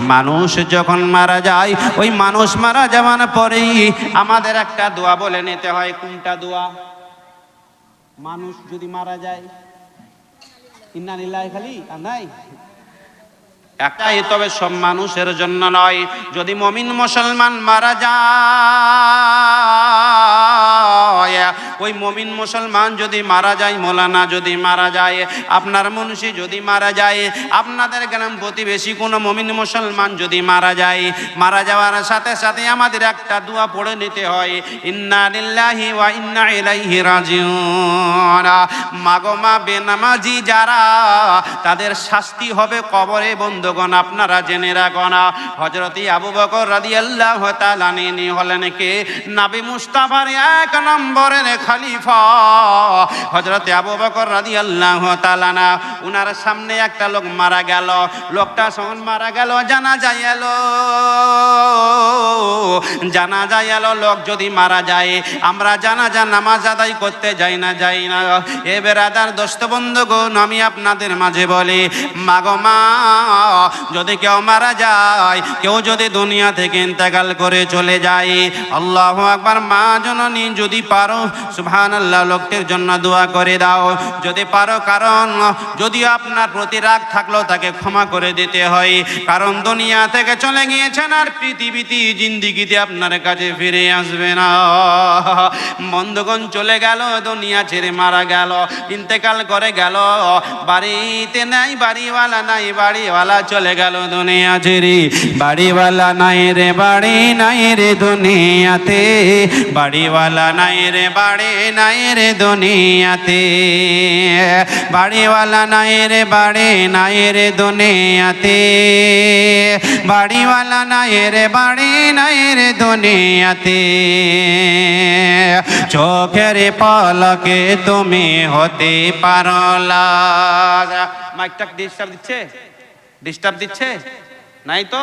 মানুষ যখন মারা যায়, ওই মানুষ মারা যাওয়ার পরেই আমাদের একটা দোয়া বলে নিতে হয়। কোনটা দোয়া? মানুষ যদি মারা যায় খালি আর নাই? একটাই, তবে সব মানুষের জন্য নয়। যদি মমিন মুসলমান মারা যায় ওই মমিন মুসলমান যদি মারা যায়, মোলানা যদি মারা যায়, আপনার মুন্সি যদি মারা যায়, আপনাদের গ্রাম প্রতিবেশী কোনো মমিন মুসলমান যদি মারা যায়, মারা যাওয়ার সাথে সাথে আমাদের একটা দোয়া পড়ে নিতে হয়। ইন্না লিল্লাহি ওয়া ইন্না ইলাইহি রাজিউন। বেনামাজি যারা, তাদের শাস্তি হবে কবরে। বন্ধুগণ, আপনারা জেনে রাখুন হজরতি আবু বকর রাদিয়াল্লাহু তাআলা হলেন কে? নবী মুস্তাফার এক নম্বরের খলিফা। হজরতে আবু বকর রাদিয়াল্লাহু তাআলা না, উনার সামনে একটা লোক মারা গেল। লোকটা যখন মারা গেল জানা যায় এলো। জানা যায় এলো, লোক যদি মারা যায়, আমরা জানা যা নামাজ আদায় করতে যাই না যাই না। এ বেরাদার দোস্ত বন্ধুগণ, আমি আপনাদের মাঝে বলি, মাগো মা, যদি কেউ মারা যায়, কেউ যদি দুনিয়া থেকে ইন্তেকাল করে চলে যায়, আল্লাহ আকবার, মা জননী যদি পারো সুবহান আল্লাহ লোকটির জন্য দোয়া করে দাও। যদি পারো, কারণ যদি আপনার প্রতি রাগ থাকলেও তাকে ক্ষমা করে দিতে হয়। কারণ দুনিয়া থেকে চলে গিয়েছেন আর পৃথিবীতে জিন্দিগিতে আপনার কাছে ফিরে আসবে না। বন্ধুগণ, চলে গেল, দুনিয়া ছেড়ে মারা গেল, ইন্তেকাল করে গেল। বাড়িতে নাই, বাড়িওয়ালা নাই, বাড়িওয়ালা চলে গেল দুনিয়া ছেড়ে। বাড়িওয়ালা নাই রে, বাড়ি নাই রে দুনিয়াতে। বাড়িওয়ালা নাই রে, বাড়ি নাই রে দুনিয়াতে। বাড়িওয়ালা নাই রে, বাড়ি নাই রে দুনিয়াতে। বাড়িওয়ালা নাই রে, বাড়ি নাই রে দুনিয়াতে। চোখের পলকে তুমি হতে পারো লাগা মাইকটা ডিস্টার্ব দিচ্ছে? ডিস্টার্ব দিচ্ছে? নাই তো?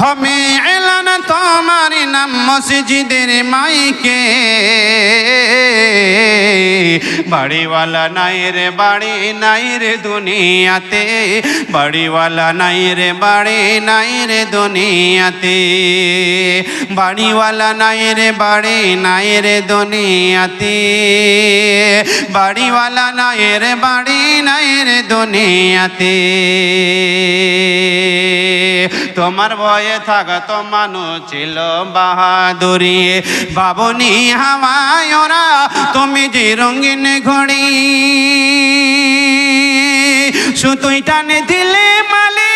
হমে এলান তোমার নাম মসজিদের মাইকে। বাড়িওয়ালা নাই রে, বাড়ি নাই রে দুনিয়াতে। বাড়িওয়ালা নাই রে, বাড়ি নাই রে দুনিয়াতে। বাড়িওয়ালা নাই রে, বাড়ি নাই রে দুনিয়াতে। বাড়িওয়ালা নাই রে, বাড়ি নাই রে দুনিয়াতে। তোমার ভয়ে থাকতো মানুষ ছিল বাহাদুরি। বাবনি হাওয়ায় ওরা, তুমি যে রঙিন ঘড়ি। সুতোই টানে দিলে মালে।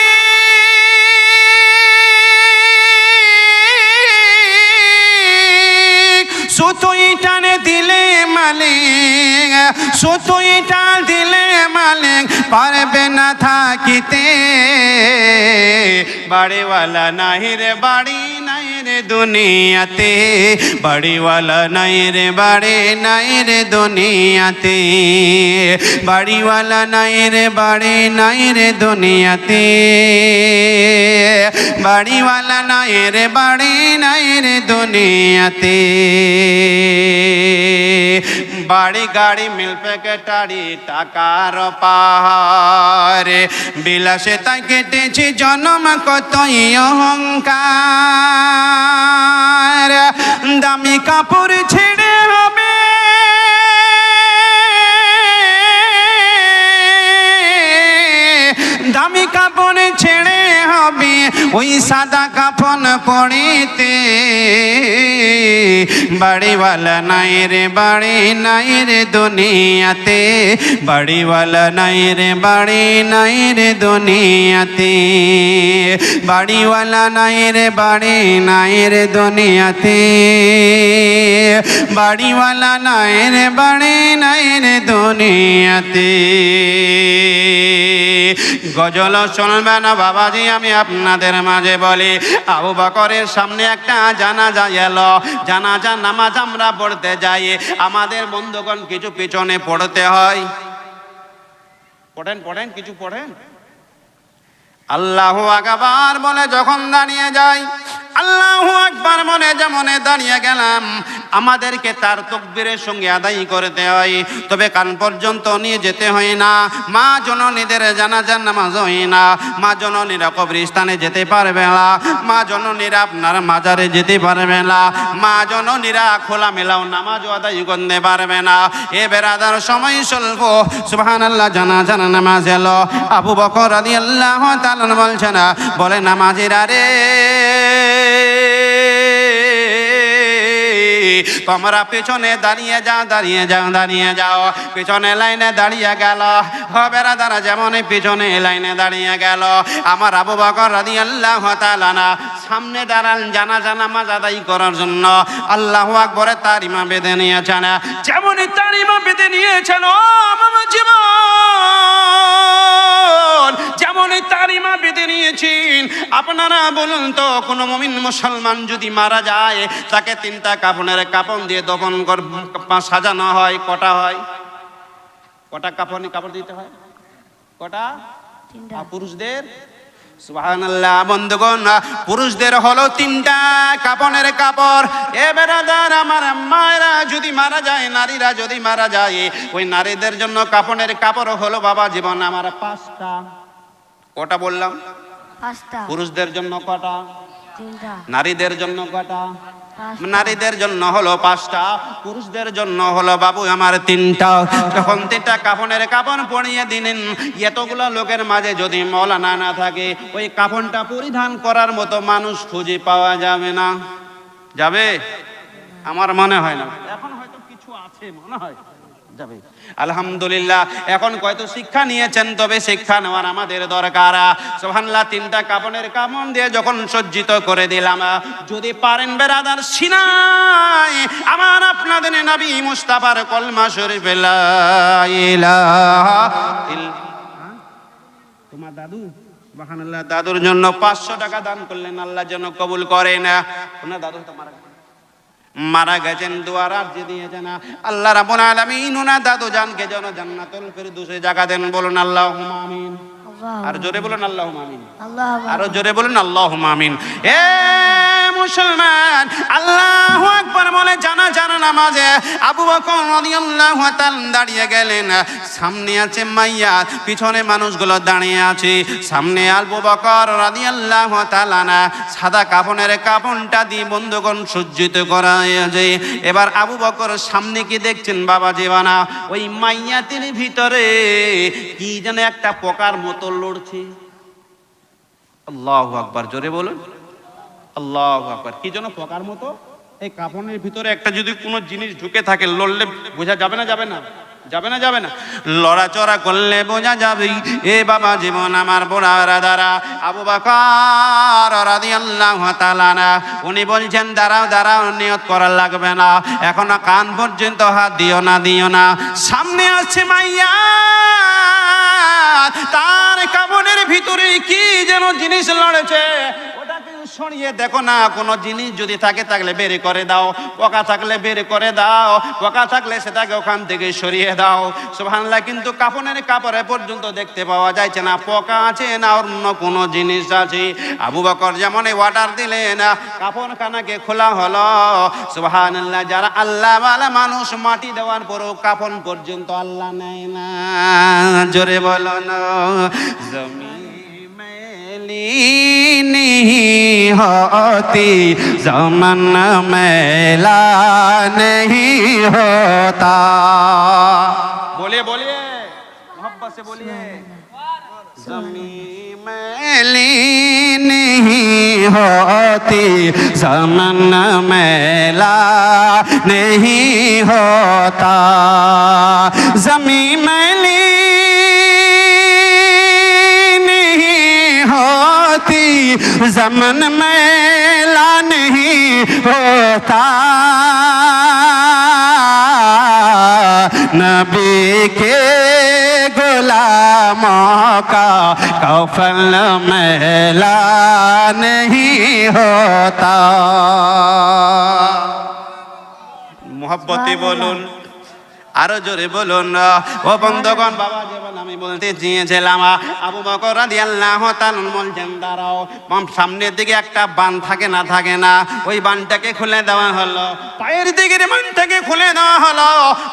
সুতোই টানে দিলে মালিক সুতোই টান দিলে মালিক পারবে না থাকিতে। বাড়িওয়ালা নাই রে, বাড়ি নাই দুনিয়াতে। বাড়িওয়ালা নাই রে, বাড়ি নাই রে দুনিয়াতে। বাড়িওয়ালা নাই রে, বাড়ি নাই রে দুনিয়াতে। বাড়িওয়ালা নাই রে, বাড়ি নাই রে দুনিয়াতে। বাড়ি গাড়ি মিল প্যাকেটারি টাকার পাহারে বিলাসে তাই কেটেছি জন্ম কতই অহংকার। দামি কাপড় ওই সাদা কাফন পড়িতে। বাড়িওয়ালা নাই রে, বাড়ি নাই রে দুনিয়াতে। বাড়িওয়ালা নাই রে, বাড়ি নাই রে দুনিয়াতে। বাড়িওয়ালা নাই রে, বাড়ি নাই রে দুনিয়াতে। বাড়িওয়ালা নাই রে, বাড়ি নাই রে দুনিয়াতে। গজল শুনবে না বাবাজি, আমি আপনাদের মাঝে বলি, আবু বকরের সামনে একটা জানাজা এলো। জানাজা নামাজ আমরা পড়তে যাই। আমাদের বন্ধুগণ কিছু পিছনে পড়তে হয়। পড়েন পড়েন, কিছু পড়েন? আল্লাহ আকাবার বলে যখন দাঁড়িয়ে যাই, আল্লাহ একবার মনে যেমনে দাঁড়িয়ে গেলাম আমাদেরকে তার তকবীরের সঙ্গে আদায় করতে হয়। তবে কান পর্যন্ত নিয়ে যেতে হয় না। মা জননীদের জানাজার নামাজ হয় না। মা জননীরা কবরস্থানে যেতে পারবে না। মা জননীরা আপনার মাজারে যেতে পারবে না। মা জননীরা খোলা মেলাও নামাজ আদায় করতে পারবে না। এ বেড়াদার সময় স্বল্প। সুবহান আল্লাহ জানা জানা নামাজ এলো। আবু বকর আদি আল্লাহ তালন বলছে না বলে নামাজিরা রে তোমরা পেছনে দাঁড়িয়ে যাও দাঁড়িয়ে যাও দাঁড়িয়ে যাও। পেছনে লাইনে দাঁড়িয়ে গেল। হবেরা দ্বারা যেমন পিছনে লাইনে দাঁড়িয়ে গেল। আমার আবু বকর রাদি আল্লাহ তালানা সামনে দাঁড়ান জানা জানা মাজ আদায় করার জন্য। আল্লাহ আকবরে তার ইমা বেঁধে নিয়েছেন। যেমনই তার ইমা বেঁধে নিয়েছেন, ও আমার জীবন। যেমনই তারিমা বেঁধে নিয়েছেন আপনারা বলুন তো কোনো মমিন মুসলমান যদি মারা যায় তাকে তিনটা কাপড়ের কাপড় দিয়ে দফন সাজানো হয় কটা হয়? কটা কাপড় কাপড় দিতে হয়? কটা? তিনটা। পুরুষদের? সুবহানাল্লাহ বন্ধুগণ পুরুষদের হলো তিনটা কাপনের কাপড়। এ বেড়াদার আমার মায়েরা যদি মারা যায় নারীরা যদি মারা যায় ওই নারীদের জন্য কাপনের কাপড় হলো বাবা জীবন আমার পাঁচটা। কটা বললাম? পুরুষদের জন্য কটা? নারীদের জন্য কটা। নারীদের জন্য হলো পাঁচটা পুরুষদের জন্য হলো বাবু আমার তিনটা। যখন তিনটা কাফনের কাপন পড়িয়ে দিলেন এতগুলো লোকের মাঝে যদি মৌলানা না থাকে ওই কাফনটা পরিধান করার মতো মানুষ খুঁজে পাওয়া যাবে না। যাবে? আমার মনে হয় না। এখন হয়তো কিছু আছে মনে হয়। যাবে। আলহামদুলিল্লাহ, এখন কয়তো শিক্ষা নিয়েছেন, তবে শিক্ষা নেওয়ার আমাদের দরকার। সোহানলা তিনটা কাপনের কামন দিয়ে যখন সজ্জিত করে দিলাম, যদি পারেন বেরাদার সিনাই, আমার আপনাদের নবী মুস্তাফার কলমা শরীফ লা তোমার দাদু? সুবহানাল্লাহ, দাদুর জন্য পাঁচশো টাকা দান করলেন, আল্লাহ যেন কবুল করেন। ওনার দাদু তো মারা গেছেন দুয়ার আর্জি দিয়েছেন আল্লাহ রাবুল আলামিন উনা দাদু জানকে যেন জান্নাতুল ফিরদৌসে জায়গা দেন বলুন আল্লাহুম্মা আমিন। আর জোরে বলুন আল্লাহুম্মা আমিন। আল্লাহ আরও জোরে বলুন আল্লাহুম্মা আমিন। এ মুসলমান। আল্লাহু আকবার বলে জানা জানা নামাজে আবু বকর দাঁড়িয়ে গেলেন। সামনে আছে মাইয়া, পিছনে মানুষগুলো দাঁড়িয়ে আছে। সামনে আবু বকর রাদিয়াল্লাহু তাআলা না, সাদা কাপনের কাফনটা দিয়ে বন্ধুগণ সজ্জিত করা হয়েছে এবার আবু বকর, সামনে কি দেখছেন বাবা জীবানা? ওই মাইয়াতির ভিতরে কি যেন একটা পোকার মতো লড়ছে। আল্লাহ আকবার, জোরে বলুন। আল্লাহ আকবার। কি যেন পোকার মতো? এই কাপড়ের ভিতরে একটা যদি কোনো জিনিস ঢুকে থাকে, লড়লে বোঝা যাবে না যাবে না? যাবে না যাবে না? লড়াচড়া করলে বোঝা যাবে, এ বাবা জীবন আমার বোড়ারা দ্বারা। আবু বাকার উনি বলছেন, দাঁড়াও দাঁড়াও, নিয়ত করা লাগবে না। এখনও কান পর্যন্ত হাত দিও না দিও না। সামনে আছে মাইয়া। তার কাবনের ভিতরে কি যেন জিনিস লড়েছে? সরিয়ে দেখো না, কোনো জিনিস যদি থাকে থাকলে বের করে দাও, পোকা থাকলে বের করে দাও, পোকা থাকলে সেটাকে ওখান থেকে সরিয়ে দাও। সুবহানাল্লাহ, কিন্তু কাপনের কাপড়ে পর্যন্ত দেখতে পাওয়া যাচ্ছে না, পোকা আছে না অন্য কোনো জিনিস আছে। আবু বকর যেমন ওয়াটার দিলেন কাপড় খানাকে খোলা হলো। সুবহানাল্লাহ, যারা আল্লাহ ওয়ালা মানুষ, মাটি দেওয়ার পরেও কাপন পর্যন্ত আল্লাহ নেয় না। জোরে বলো না, জমি नहीं होती जमन मेला नहीं होता बोलिए बोलिए मोहब्बत से बोलिए जमी मैली नहीं होती जमन मेला नहीं होता जमी मैली जमन मेला नहीं होता। नबी के गुलामों का कफल मेला नहीं होता। मोहब्बत बोलून আরও জোরে বলুন, ও বন্ধগণ, বাবা যেমন আমি বলতে চেয়েছিলাম, আবু বকর রাদিয়াল্লাহু তাআলা বলছেন, দাঁড়াও সামনের দিকে একটা বান থাকে না থাকে না, ওই বানটাকে খুলে দেওয়া হলো, পায়ের দিকের বানটাকে খুলে দেওয়া হলো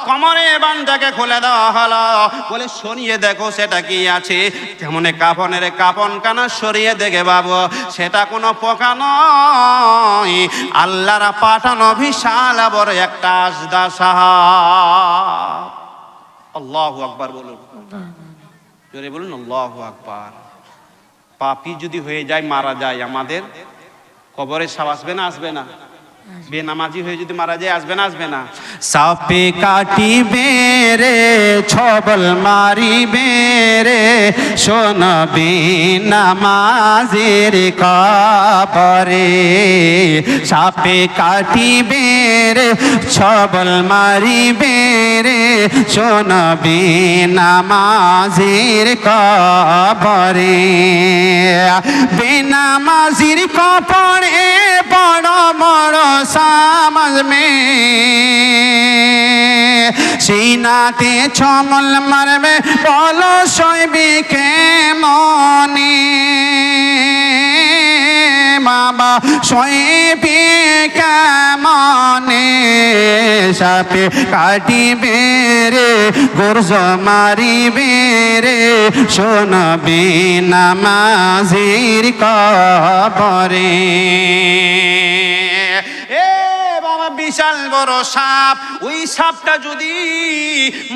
কোমরে বানটাকে খুলে দেওয়া হলো, বলে, সরিয়ে দেখো, সেটা কি আছে? যেমন কাপনের কাপন কানা সরিয়ে দেখে বাবু, সেটা কোনো পোকা নয়, আল্লাহর পাঠানো বিশাল বড় একটা আসদা সাহা আল্লাহ আকবার বলুন। জোরে বলুন, আল্লাহ আকবার। পাপি যদি হয়ে যায়, মারা যায় আমাদের। কবরে আসবে না আসবে না। বেনামাজি হয়ে যদি মারা যায়, আসবে না আসবে না। সাপে কাটি বেরে ছবল মারি বেরে নামাজের সাপে কাটি বেরে ছবল মারি বেরে শোনবি নামাজির কবরে। বেনামাজির কপড়ে বড় বড় সামাজ মে। সিনাতে ছমল মারবে, বলো শৈবি কে মনে বাবা শৈবি কেমনে? সাপে কাটিবে রে, গোর্জ মারিবে রে। শোনবে নামাজির কবরে এ বাবা বিশাল বড় সাপ। ওই সাপটা যদি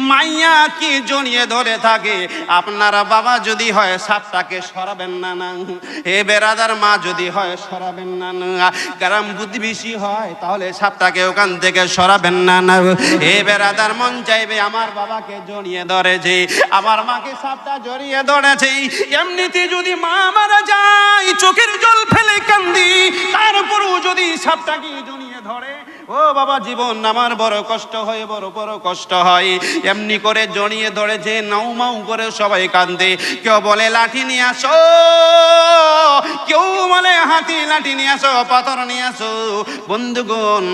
মাইয়া কি জড়িয়ে ধরে থাকে, আপনারা বাবা যদি হয় সাপটাকে সরাবেন না না। এ বেরাদার মা, যদি হয় সরাবেন না না। কারণ বুদ্ধি বেশি হয়, তাহলে সাপটাকে ওখান থেকে সরাবেন না না। এ বেরাদার, মন চাইবে আমার বাবাকে জড়িয়ে ধরেছে, আমার মাকে সাপটা জড়িয়ে ধরেছে। এমনিতে যদি মা মারা যায়, চোখের জল ফেলে কান্দি তারপরও যদি সাপটাকে জড়িয়ে ধরে ও বাবা, জীবন আমার বড় কষ্ট হয়, বড় বড় কষ্ট হয়। এমনি করে জড়িয়ে ধরেছে, নাও মাউ করে সবাই কান্দে কেউ বলে, লাঠি নিয়ে আসো। কেউ বলে, হাতি, লাঠি নিয়ে আসো, পাথর নিয়ে আসো। বন্ধুগণ,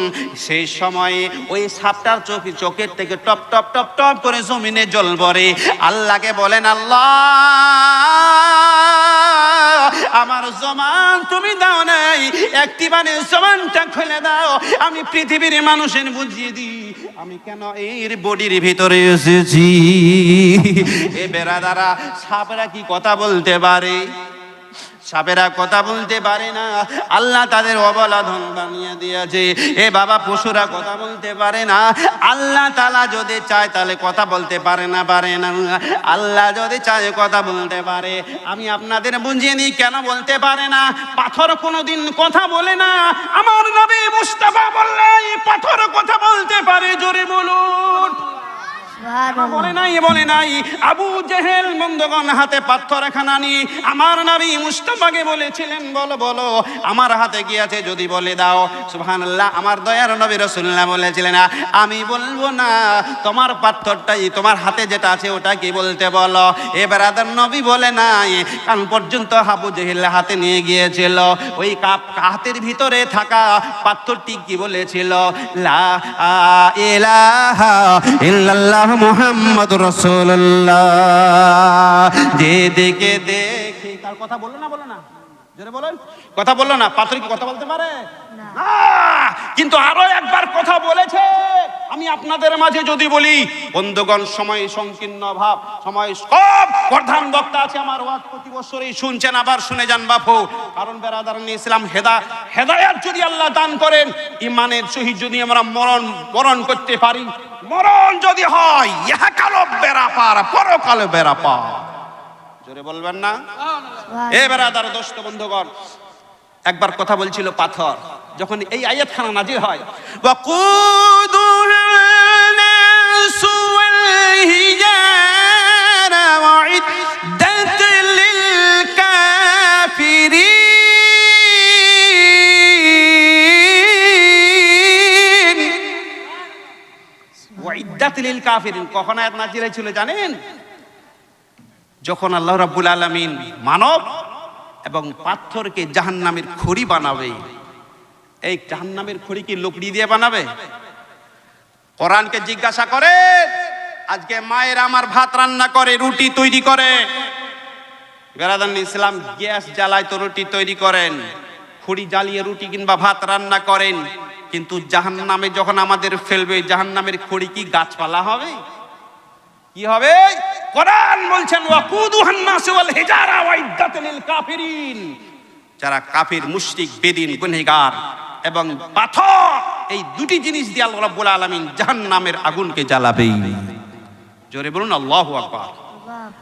সেই সময় ওই সাপটার চোখ, চোখের থেকে টপ টপ টপ টপ করে জমিনে জল ভরে। আল্লাহকে বলেন, আল্লাহ, আমার জমান তুমি দাও নাই। একটি মানে জমানটা খুলে দাও। আমি পৃথিবীর মানুষের বুঝিয়ে দি আমি কেন এর বডির ভিতরে এসেছি? এ বেড়া দ্বারা সাপরা কি কথা বলতে পারে? সাপেরা কথা বলতে পারে না। আল্লাহ তাদের অবলা ধন বানিয়ে দিয়েছে। এ বাবা পশুরা কথা বলতে পারে না। আল্লাহ তালা যদি চায় তাহলে কথা বলতে পারে না পারে না। আল্লাহ যদি চায় কথা বলতে পারে। আমি আপনাদের বুঝিয়ে নিই, কেন বলতে পারে না? পাথর কোনোদিন কথা বলে না। আমার নবী মুস্তাফা বললে পাথর কথা বলতে পারে, জোরে বলুন। বলে নাই বলে নাই, আবু জেহেল বন্ধগণ হাতে পাথর খানা নিয়ে আমার নবী মুস্তাফাকে বলেছিলেন, বলো বলো, আমার হাতে কি আছে যদি বলে দাও। সুবহানাল্লাহ, আমার দয়ার নবী রাসূলুল্লাহ বলেছিলেন আমি বলব না, তোমার পাথরটাই, তোমার হাতে যেটা আছে ওটা কি বলতে বলো? এবার আদার নবী বলে নাই কারণ পর্যন্ত আবু জেহেল হাতে নিয়ে গিয়েছিল। ওই কাপ, হাতের ভিতরে থাকা পাথরটি কি বলেছিল? লা ইলাহা ইল্লাল্লাহ মুহাম্মদ রাসূলুল্লাহ। যে দিকে দেখি তার কথা বলল না বলো না? জোরে বলেন। কথা বলল না পাথর কি কথা বলতে পারে? কিন্তু আরও একবার কথা বলেছে। আমি আপনাদের মাঝে যদি বলি বন্ধুগণ সময় সংকীর্ণ ভাব সময় সব প্রধান বক্তা আছে আমার ওয়াজ প্রতি বছরই শুনছেন আবার শুনে যান বাপু। কারণ বেরাদার ইসলাম হেদা হেদায়াত যদি আল্লাহ দান করেন ইমানের সহিত যদি আমরা মরণ মরণ করতে পারি মরণ যদি হয় ইহা কালো বেড়া পার পরকালে বেড়া পার জোরে বলবেন না? এ বেড়াদার দোস্ত বন্ধুগণ একবার কথা বলছিল পাথর। যখন এই আয়াত খানা নাজির হয় কাফিরিন, কখন আয়াত নাজিল হয়েছিল জানেন? যখন আল্লাহ রাব্বুল আলামিন মানব এবং পাথরকে জাহান্নামের খড়ি বানাবে, এই জাহান্নামের খড়ি কি দিয়ে বানাবে? কোরআনকে জিজ্ঞাসা করে, আজকে মায়ের আমার ভাত রান্না করে, রুটি তৈরি করে। বেরাদান ইসলাম গ্যাস জ্বালায় তো রুটি তৈরি করেন, খড়ি জ্বালিয়ে রুটি কিংবা ভাত রান্না করেন। কিন্তু জাহান নামে যখন আমাদের ফেলবে জাহান নামের খড়ি কি গাছপালা হবে? কি হবে? কোরআন বলছেন যারা কাফির, মুশরিক, বেদিন, গুনহগার এবং পাথর, এই দুটি জিনিস দিয়ে আল্লাহ রাব্বুল আলামিন জাহান্নামের আগুনকে জ্বালাবে জোরে বলুন, আল্লাহু আকবার।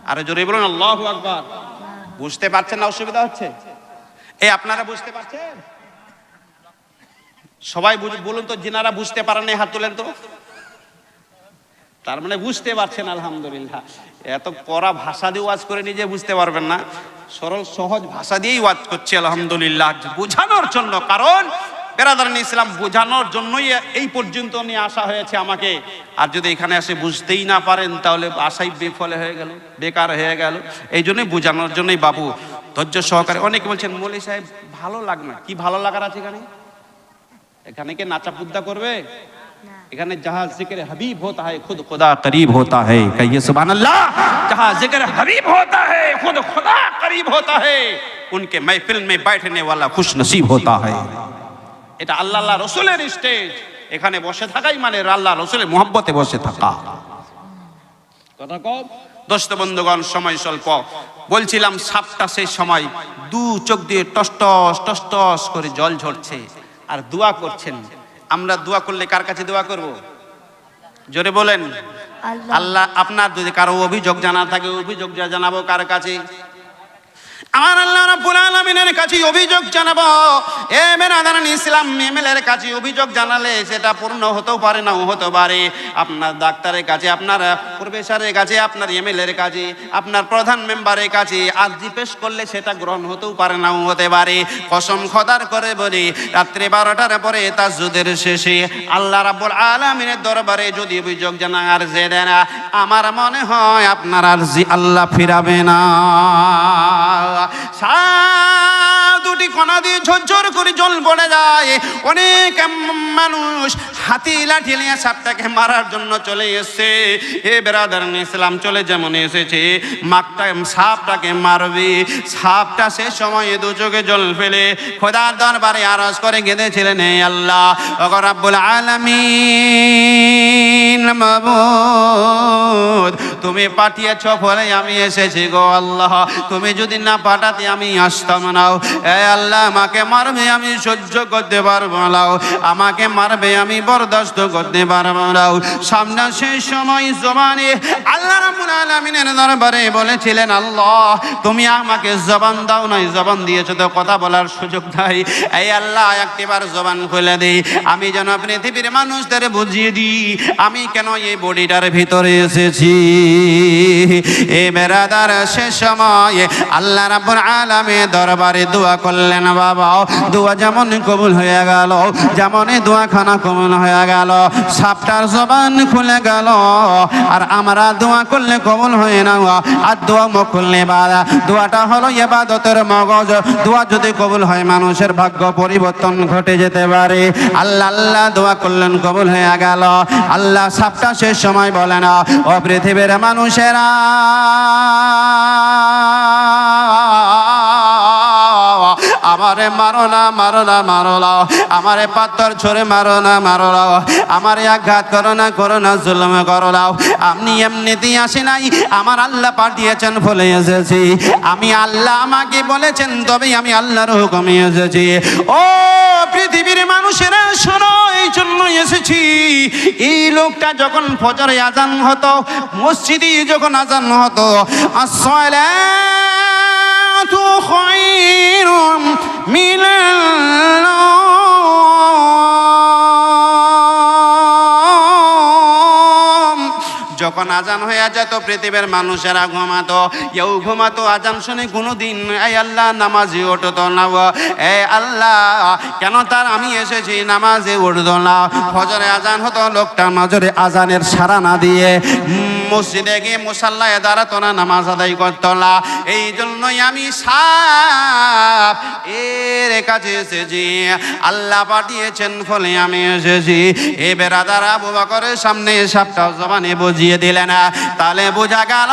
আরে জোরে বলুন, আল্লাহু আকবার। বুঝতে পারছেন না অসুবিধা হচ্ছে? এই আপনারা বুঝতে পারছেন? সবাই বলুন তো যিনারা বুঝতে পারেন হাত তোলেন তো? তার মানে বুঝতে পারছেন, আলহামদুলিল্লাহ। এত কড়া ভাষা দিয়ে ওয়াজ করে নিজে বুঝতে পারবেন না। সরল, সহজ ভাষা দিয়েই ওয়াজ করছে, আলহামদুলিল্লাহ। বোঝানোর জন্য, কারণ বেরাদারান ইসলাম বোঝানোর জন্যই এই পর্যন্ত নিয়ে আসা হয়েছে আমাকে। আর যদি এখানে এসে বুঝতেই না পারেন, তাহলে আশাই বেফলে হয়ে গেল, বেকার হয়ে গেল। এই জন্যই বোঝানোর জন্যই বাবু ধৈর্য সহকারে, অনেকে বলছেন, মৌলী সাহেব ভালো লাগ না। কি ভালো লাগার আছে এখানে? এখানে কে নাচা পুদ্দা করবে না এখানে जहाँ जिक्र हबीब होता है खुद खुदा करीब होता है कहिए सुबह अल्लाह जहाँ जिक्र हबीब होता है खुद खुदा करीब होता है उनके महफिल में बैठने वाला खुश नसीब होता है এটা আল্লাহ আল্লাহ রসুলের স্টেজ এখানে বসে থাকাই মানে আল্লাহ রসুলের মোহাব্বতে বসে থাকা কথা কম দোস্ত বন্ধুগণ সময় স্বল্প বলছিলাম সাপটা সেই সময় দু চোখ দিয়ে টস টস টস টস করে জল ঝরছে আর দোয়া করছেন। আমরা দোয়া করলে কার কাছে দোয়া করব? জোরে বলেন। আল্লাহ। আল্লাহ আপনার যদি কারও অভিযোগ জানা থাকে অভিযোগ জানাব কার কাছে? আমার আল্লাহ রাব্বুল আলামিনের কাছে অভিযোগ জানাব। এ বেরাদারান ইসলাম এমএলএর কাছে অভিযোগ জানালে সেটা পূর্ণ হতেও পারে নাও হতে পারে। আপনার ডাক্তারের কাছে, আপনার প্রফেসরের কাছে, আপনার এমএলএর কাছে, আপনার প্রধান মেম্বারের কাছে আর্জি পেশ করলে সেটা গ্রহণ হতেও পারে নাও হতে পারে। কসম খদার করে বলি, রাত্রে বারোটার পরে তাজুদের শেষে আল্লাহ রাব্বুল আলামিনের দরবারে যদি অভিযোগ জানা আর যে আমার মনে হয় আপনার আরজি আল্লাহ ফিরাবে না। সাপ দুটি কণা দিয়ে ঝরঝর করে জল পড়ে যায়। অনেক মানুষ হাতি লাঠি নিয়ে সাপটাকে মারার জন্য চলে এসছে। এ বেরাদার ইসলাম চলে যেমন এসেছে। মাকটা সাপটাকে মারবে। সাপটা সে সময় দু চোখে জল ফেলে খোদার দরবারে আরজ করে গেঁদেছিলেন আল্লাহ। রাব্বুল আলামিন তুমি পাঠিয়েছ ফলে আমি এসেছি গো আল্লাহ। তুমি যদি না পাঠাতে আমি আসতাম নাও আল্লাহ, আমাকে মারবে, আমি সহ্য করতে পারব নাও আমাকে মারবে, আমি বরদাস্ত করতে পারব নাও সামনে সেই সময় জবানে আল্লাহ রাব্বুল আলামিনের দরবারে বলেছিলেন, আল্লাহ, তুমি আমাকে জবান দাও নাই, জবান দিয়েছ তো কথা বলার সুযোগ নাই। এই আল্লাহ, একটিবার জবান খুলে দিই। আমি যেন পৃথিবীর মানুষদের বুঝিয়ে দিই, আমি কেন এই বডিটার ভিতরে এসেছি? এ বেরাদার শেষ সময় আল্লাহ রাব্বুল আলামে দরবারে দোয়া করলেন বাবা। দোয়া যেমন কবুল হয়ে গেল যেমন দোয়া খানা কবুল হয়ে গেল, সাপটার জবান খুলে গেল। আর আমরা দোয়া করলে কবুল হয়ে না আর দোয়া মুখ খুললে বাদা দোয়াটা হলো এবাদতের মগজ। দোয়া যদি কবুল হয়, মানুষের ভাগ্য পরিবর্তন ঘটে যেতে পারে। আল্লাহ আল্লাহ দোয়া করলেন, কবুল হয়ে গেল। আল্লাহ সাপটা শেষ সময় বলে না, ও পৃথিবীর মানুষেরা আমারে মারো না মারো না মারো না। আমারে পাথর ছড়ে মারো না মারো না। আমারে আঘাত করো না করো না, জুলুম করো না। আপনি এমনিতেই আসি নাই, আমার আল্লাহ পাঠিয়েছেন বলে এসেছি। আমি আল্লাহ আমাকে বলেছেন তবে আমি আল্লাহর হুকুমে এসেছি। ও পৃথিবীর মানুষেরা, শোনো, এই জন্য এসেছি। এই লোকটা যখন ফজরে আজান হতো, মসজিদে যখন আজান হতো আসলে الجنة خير من النار যখন আজান হয়ে যেত, পৃথিবীর মানুষেরা ঘুমাতো। কেউ ঘুমাতো আজান শুনে, কোনোদিন, এই আল্লাহ, নামাজে উঠতো না এ আল্লাহ, কেন তার আমি এসেছি, নামাজে উঠতো না? ফজরে আজান হতো লোকটা নজরে আজানের সারা না দিয়ে, মসজিদে গিয়ে মুসাল্লায় দাঁড়াতো না, নামাজ আদায় করতো না। এই জন্যই আমি সাপ এর কাছে এসেছি। আল্লাহ পাঠিয়েছেন ফলে আমি এসেছি। এ বেড়াদার আবু বকরের সামনে সাপটা জবানে বুঝিয়ে দিলেন তাহলে বোঝা গেল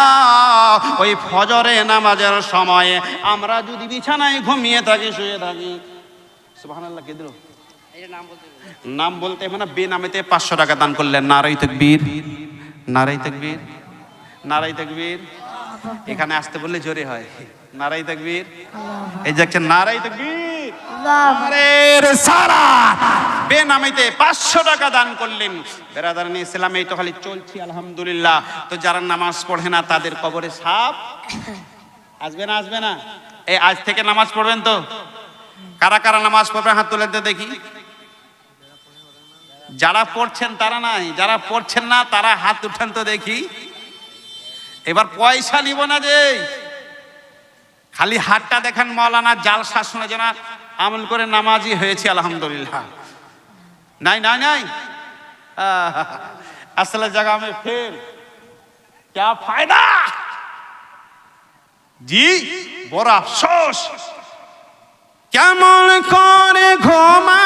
ওই ফজরে নামাজের সময়ে আমরা যদি বিছানায় ঘুমিয়ে থাকি, শুয়ে থাকি। দিল নাম বলতে মানে বেনামেতে পাঁচশো টাকা দান করলেন। নারাই তকবীর। নারাই তকবীর। নারাই তকবীর। এখানে আসতে বললে জোরে হয়। নারাই তকবীর? এই যে একটা নারাই তকবীর। বেনামিতে পাঁচশো টাকা দান করলেন। বেরাদার ইসলাম এই তো খালি চলছি আলহামদুলিল্লাহ। তো যারা নামাজ পড়ে না তাদের কবরে সাপ। আসবে না আসবে না। এই আজ থেকে নামাজ পড়বেন তো। কারা কারা নামাজ পড়বে হাত তুলে দেখি। যারা পড়ছেন তারা নাই। যারা পড়ছেন না তারা হাত উঠান তো দেখি। এবার পয়সা নিব না যে। খালি হাতটা দেখেন মৌলানা জাল শাসনের জন্য আমল করে নামাজি হয়েছে আলহামদুলিল্লাহ নাই নাই নাই আহ, আসলে জায়গা में फिर क्या फायदा জি বড় আফসোস কেমন করে ঘুমা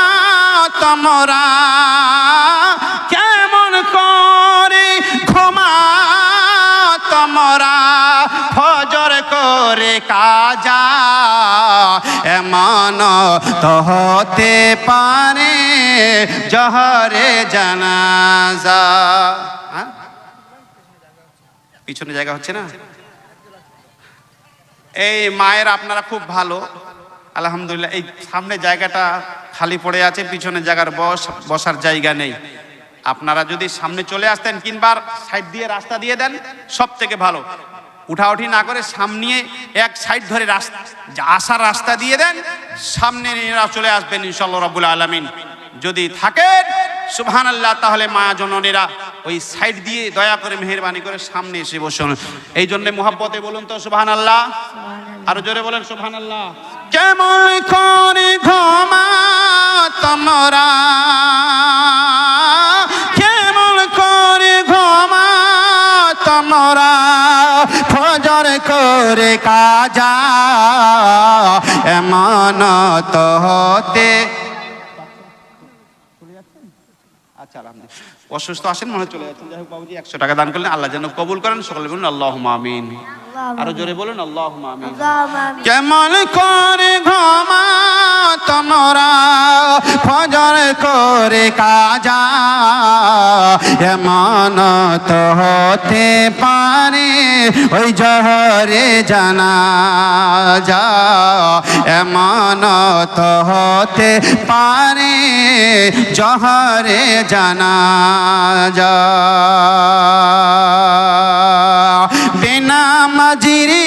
তোমরা কেমন করে ঘুমা তোমরা ফজর করে কাজা এমন তো হতে পারে জহরে জানাজা? পিছনে জায়গা হচ্ছে না? এই মায়ের আপনারা খুব ভালো। আলহামদুলিল্লাহ, এই সামনে জায়গাটা খালি পড়ে আছে, পিছনে জায়গার বস, বসার জায়গা নেই। আপনারা যদি সামনে চলে আসতেন কিংবা সাইড দিয়ে রাস্তা দিয়ে দেন সব থেকে ভালো। উঠাউঠি না করে সামনে এক সাইড ধরে রাস্তা আসার রাস্তা দিয়ে দেন সামনে এরা চলে আসবেন ইনশাল্লাহ রাবুল আলমিন। যদি থাকেন সুবহান আল্লাহ তাহলে মা জননীরা ওই সাইড দিয়ে দয়া করে মেহরবানি করে সামনে এসে বসুন। এই জন্য মোহাব্বতে বলুন তো সুবহান আল্লাহ আরও জোরে বলেন সুবহান আল্লাহ কেমন করে ঘমা তোমরা করে কাজা, এমন তো হতে। আচ্ছা অসুস্থ আসেন মনে চলে যাচ্ছেন। যাই হোক, বাবুজি, একশো টাকা দান করলেন। আল্লাহ যেন কবুল করেন। সকলে বলুন আল্লাহ আমিন। আরও জোরে বলুন আল্লাহ কেমন করে ঘমা তোমরা ফজর করে কাজা। এমন তো হতে পারে ওই জহরে জানা যা এমন তো হতে পারে জহরে জানা যা বিনা মাজিরি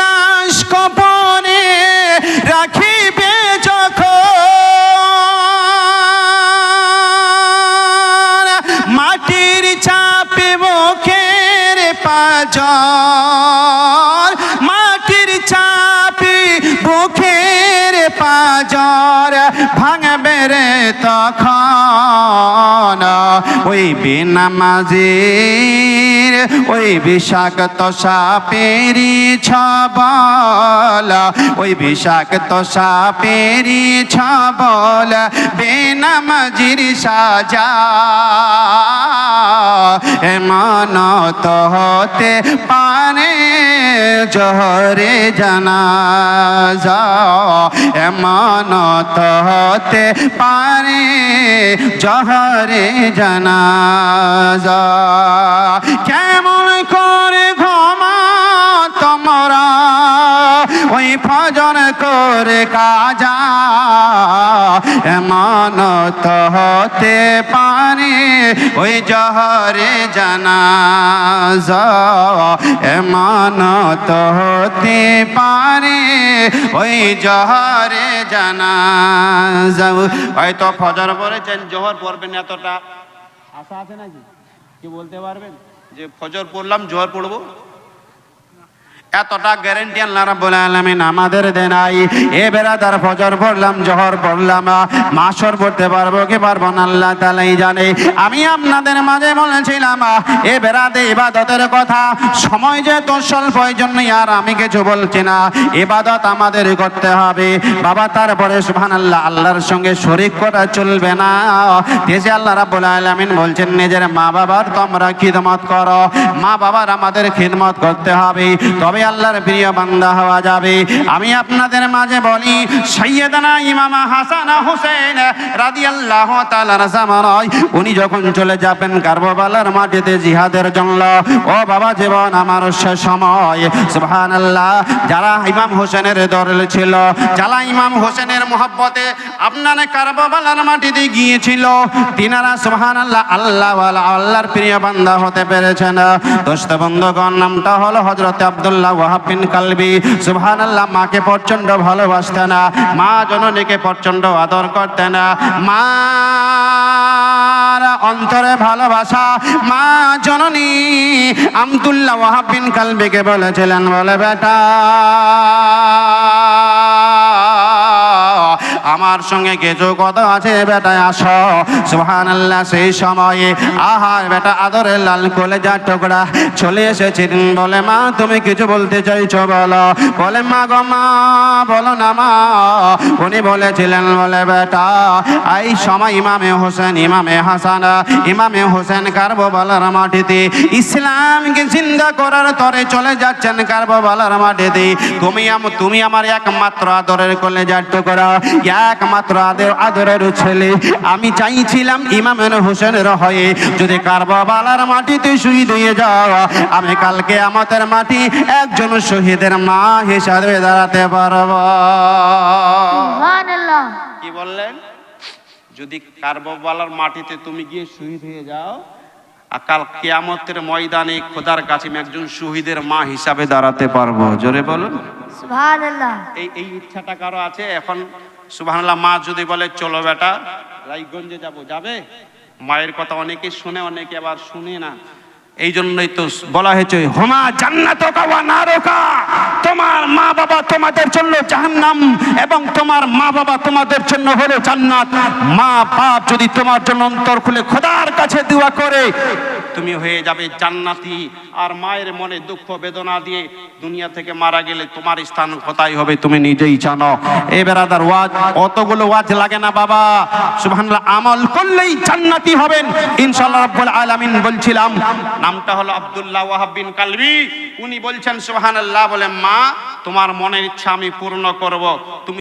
লাশ কপনে রাখিবে যখন। মাটির চাপে মুখের পাজর, মাটির চাপে বুকের পাজর ভাঙবে রে তখন। ওই বেনামাজির, ওই বিষাক্ত সাপেরি ছবল, ওই বিষাক্ত সাপেরি ছবল বেনামাজির সাজা। এমন তো হতে পারে জহরে জানাজা। এমন তো হতে পারে জহরে জানাজা। কেমন করে ঘমা তোমরা? ওই ফজন করে কাজা এমন তো হতে পারে। ওই জহরে জানাজা এমন তো হতে পারে। ওই জহরে জানাজা। হয়তো ফজর পড়েছেন, জহর পড়বেন এতটা। আশা আছে নাকি? কি বলতে পারবেন? যে ফজর পড়লাম জোহর পড়ব? এতটা গ্যারেন্টি আল্লাহ রাব্বুল আলামিন আমাদের দেনাই এ বেরাদার ফজর পড়লাম, জোহর পড়লাম, মাসর পড়তে পারব কি পারব না আল্লাহ তাআলাই জানে। আমি আপনাদের মাঝে বলেছিলাম, এ বেরাদে ইবাদতের কথা, সময় যে তো স্বল্প এই জন্যই আর আমি কিছু বলছি না। ইবাদত আমাদের করতে হবে। বাবা, তারপরে সুবহানাল্লাহ, আল্লাহর সঙ্গে শরীক করা চলবে না। দেশে আল্লাহ রাব্বুল আলামিন বলছেন, নিজের মা বাবার তোমরা খিদমত করো। মা বাবার আমাদের খিদমত করতে হবে। তবে আল্লাহর প্রিয় বান্দা হওয়া যাবে। আমি আপনাদের মাঝে বলি সৈয়দনা ইমাম হাসান হোসেন রাদিয়াল্লাহু তাআলার জামানায়, উনি যখন চলে যাবেন কারবালার মাটিতে জিহাদের জন্য, ও বাবা জীবন আমার শেষ সময়। সুবহানাল্লাহ, যারা ইমাম হোসেনের দরল ছিল, যারা ইমাম হোসেনের মোহাব্বতে আপনার কারবালার মাটিতে গিয়েছিল, তিনারা সুবহানাল্লাহ আল্লাহ আল্লাহ আল্লাহর প্রিয় বান্দা হতে পেরেছেন। দোস্ত বন্ধুগণ, নামটা হলো হজরত আব্দুল্লাহ মাকে প্রচণ্ড ভালোবাসতেন মা জননীকে প্রচণ্ড আদর করতে না। মা অন্তরে ভালোবাসা। মা জননী আমদুল্লাহ ওয়াহাবিন কালবিকে বলেছিলেন, বলে বেটা। আমার সঙ্গে কিছু কথা আছে, বেটা, আসো। সুবহানাল্লাহ, সেই সময়ে আহার, বেটা, আদরের লাল কলেজা টুকরা। চলে এসেছিলেন বলে, মা, তুমি কিছু বলতে চাইছো, বলো। বলে, মা গো, মা, বলো না, মা। উনি বলেছিলেন, বলে, বেটা, এই সময় ইমামে হোসেন, ইমামে হাসান, ইমামে হোসেন কারবো বালার মাটিতে ইসলামকে জিন্দা করার তরে চলে যাচ্ছেন কারবো বালার মাটিতে। তুমি তুমি আমার একমাত্র আদরের কলেজার টুকরা। একমাত্র আদর আদরের ছেলে। আমি চাইছিলাম ইমামের হোসেনের হয়ে। যদি কারবালার মাটিতে শহীদ হয়ে যাও আমি কালকে আমাদের মাটি একজন শহীদের মা হিসাবে দাঁড়াতে পারব। কি বললেন? যদি কারবালার মাটিতে তুমি গিয়ে শহীদ হয়ে যাও আর কাল কেয়ামতের ময়দানে খোদার কাছে আমি একজন শহীদের মা হিসাবে দাঁড়াতে পারব। জোরে বলুন। এই এই ইচ্ছাটা কারও আছে? এখন সুবহানাল্লাহ মা যদি বলে চলো বেটা। রায়গঞ্জে যাব যাবে? মায়ের কথা অনেকে শুনে অনেকে আবার শুনে না। এই জন্যই তো বলা হয়েছে হোমা জান্নাত নারকা। তোমার মা বাবা তোমাদের জন্য জাহান্নাম এবং তোমার মা বাবা তোমাদের জন্য হলো জান্নাত। মা বাপ যদি তোমার জন্য অন্তর খুলে খোদার কাছে দোয়া করে তুমি হয়ে যাবে জান্নাতি। আর মায়ের মনে দুঃখ বেদনা দিয়ে দুনিয়া থেকে মারা গেলে তোমার স্থান কোথায় হবে তুমি নিজেই জানো। এ বেরাদার ওয়াজ, অতগুলো ওয়াজ লাগে না বাবা। সুবহানাল্লাহ, আমল করলেই জান্নাতি হবেন। ইনশাআল্লাহ রাব্বুল আলামিন বলছিলাম, নামটা হলো আব্দুল্লাহ ওয়াহাব বিন কালবি। উনি বলছেন, সুবহানাল্লাহ বলে, মা, তোমার মনের ইচ্ছা আমি পূর্ণ করব। তুমি